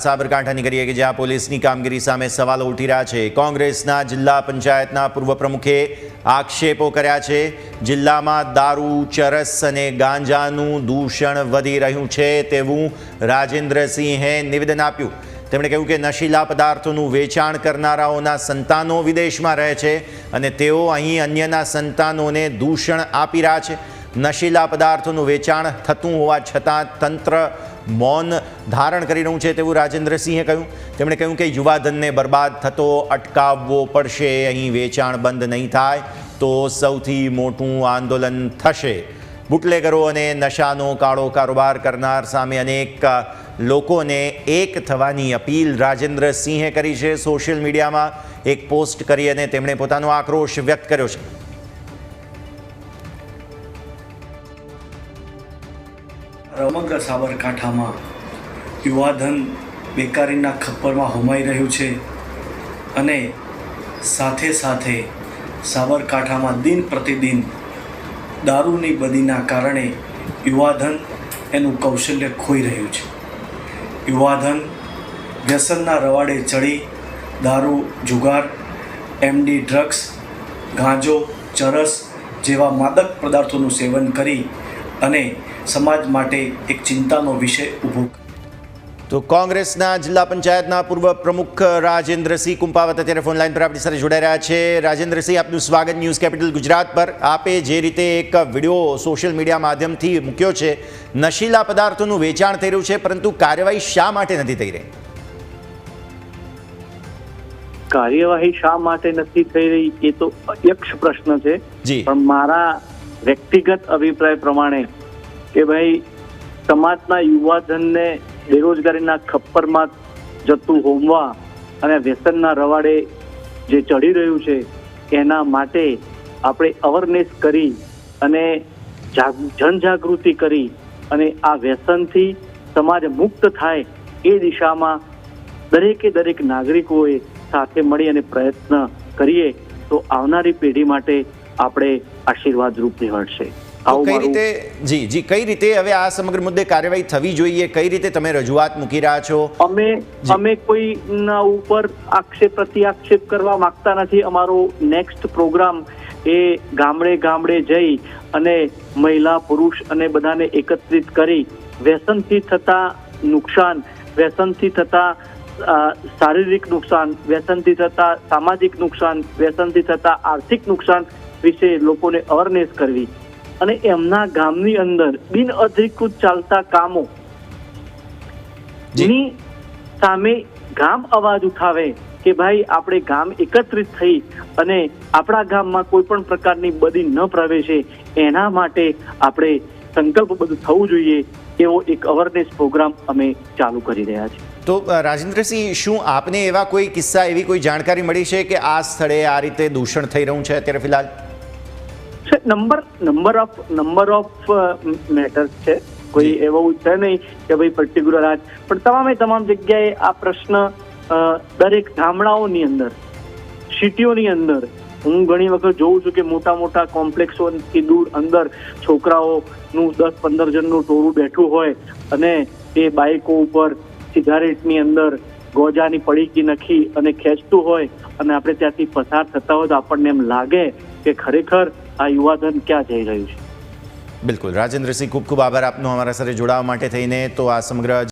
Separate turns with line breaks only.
સાબરકાંઠાની કરીએ કે જ્યાં પોલીસની કામગીરી સામે સવાલો ઉઠી રહ્યા છે. કોંગ્રેસના જિલ્લા પંચાયતના પૂર્વ પ્રમુખે આક્ષેપો કર્યા છે. જિલ્લામાં દારૂ, ચરસ અને ગાંજાનું દૂષણ વધી રહ્યું છે તેવું રાજેન્દ્રસિંહે નિવેદન આપ્યું. તેમણે કહ્યું કે નશીલા પદાર્થોનું વેચાણ કરનારાઓના સંતાનો વિદેશમાં રહે છે અને તેઓ અહીં અન્યના સંતાનોને દૂષણ આપી રહ્યા છે. નશીલા પદાર્થોનું વેચાણ થતું હોવા છતાં તંત્ર મૌન ધારણ કરી રહ્યું છે તેવું રાજેન્દ્રસિંહે કહ્યું. તેમણે કહ્યું કે યુવાધનને બરબાદ થતો અટકાવવો પડશે, અહીં વેચાણ બંધ નહીં થાય તો સૌથી મોટું આંદોલન થશે. બુટલેગરો અને નશાનો કાળો કારોબાર કરનાર સામે અનેક લોકોને એક થવાની અપીલ રાજેન્દ્રસિંહે કરી છે. સોશિયલ મીડિયામાં એક પોસ્ટ કરી અને તેમણે પોતાનો આક્રોશ વ્યક્ત કર્યો છે.
સમગ્ર સાબરકાંઠામાં યુવાધન બેકારીના ખપ્પરમાં હોમાઈ રહ્યું છે અને સાથે સાથે સાબરકાંઠામાં દિન પ્રતિદિન દારૂની બદીના કારણે યુવાધન એનું કૌશલ્ય ખોઈ રહ્યું છે. યુવાધન વ્યસનના રવાડે ચડી દારૂ, જુગાર એમડી ડ્રગ્સ ગાંજો, ચરસ જેવા માદક પદાર્થોનું સેવન કરી અને સમાજ માટે એક ચિંતાનો વિષય ઊભો
તો કોંગ્રેસના જિલ્લા પંચાયતના પૂર્વ પ્રમુખ રાજેન્દ્રસિંહ કુંપાવત અત્યારે ફોન લાઈન પર આપણી સાથે જોડાઈ રહ્યા છે. રાજેન્દ્રસિંહ આપનું સ્વાગત ન્યૂઝ કેપિટલ ગુજરાત પર. આપે જે રીતે એક વીડિયો સોશિયલ મીડિયા માધ્યમથી મૂક્યો છે નશીલા પદાર્થોનું વેચાણ થઈ રહ્યું છે પરંતુ કાર્યવાહી શા માટે નથી થઈ રહી?
કાર્યવાહી શા માટે નથી થઈ રહી એ તો યક્ષ પ્રશ્ન છે.
જી.
પણ મારા વ્યક્તિગત અભિપ્રાય પ્રમાણે કે ભાઈ, સમાજના યુવાધનને બેરોજગારીના ખપ્પરમાં જતું હોમવા અને વ્યસનના રવાડે જે ચડી રહ્યું છે, એના માટે આપણે અવરનેસ કરી અને જનજાગૃતિ કરી અને આ વ્યસનથી સમાજ મુક્ત થાય એ દિશામાં દરેકે દરેક નાગરિકોએ સાથે મળી અને પ્રયત્ન કરીએ તો આવનારી પેઢી માટે આપણે આશીર્વાદ રૂપ નીવડશે આવું
કઈ રીતે જી જી કઈ રીતે હવે આ સમગ્ર મુદ્દે કાર્યવાહી થવી જોઈએ? કઈ રીતે તમે રજૂઆત મૂકી રહ્યા છો?
અમે
અમે
અમે કોઈના ઉપર આક્ષેપ પ્રતિ આક્ષેપ કરવા માંગતા નથી. અમારો નેક્સ્ટ પ્રોગ્રામ એ ગામડે ગામડે જઈ અને મહિલા પુરુષ અને બધાને એકત્રિત કરી વ્યસનથી થતા નુકસાન વ્યસનથી થતા શારીરિક નુકસાન વ્યસનથી થતા સામાજિક નુકસાન વ્યસનથી થતા આર્થિક નુકસાન વિશે લોકોને અવેરનેસ કરવી અને એમના ગામની અંદર બિન અધિકૃત ચાલતા કામો ની સામે ગામ અવાજ ઉઠાવે કે ભાઈ આપણે ગામ એકત્રિત થઈ અને આપણા ગામમાં કોઈ પણ પ્રકારની બદી ન પ્રવેશે એના માટે આપણે સંકલ્પબદ્ધ થવું જોઈએ એવો એક અવેરનેસ પ્રોગ્રામ અમે ચાલુ કરી રહ્યા છીએ.
તો રાજેન્દ્રસિંહ શું આપને એવા કોઈ કિસ્સા એવી કોઈ જાણકારી મળી છે કે આ સ્થળે આ રીતે દૂષણ થઈ રહ્યું છે અત્યારે ફિલહાલ?
છે number number of number of matters છે. કોઈ એવું છે નહીં કે ભાઈ પર્ટિક્યુલર આજ પણ તમામે તમામ જગ્યાએ આ પ્રશ્ન દરેક ગામડાઓની અંદર સિટીઓની અંદર હું ઘણી વખત જોઉં છું કે મોટા મોટા કોમ્પ્લેક્સોથી દૂર અંદર છોકરાઓનું દસ પંદર જણનું ટોળું બેઠું હોય અને એ બાઇકો ઉપર સિગારેટની અંદર ગોજાની પડીકી નખી અને ખેંચતું હોય અને આપણે ત્યાંથી પસાર થતા હોય તો આપણને એમ લાગે કે ખરેખર આ યુવાધન ક્યાં જઈ રહ્યું છે?
બિલકુલ. રાજેન્દ્રસિંહ, ખૂબ ખૂબ આભાર આપનો અમારા સાથે જોડાવા માટે થઈને. તો આ સમગ્ર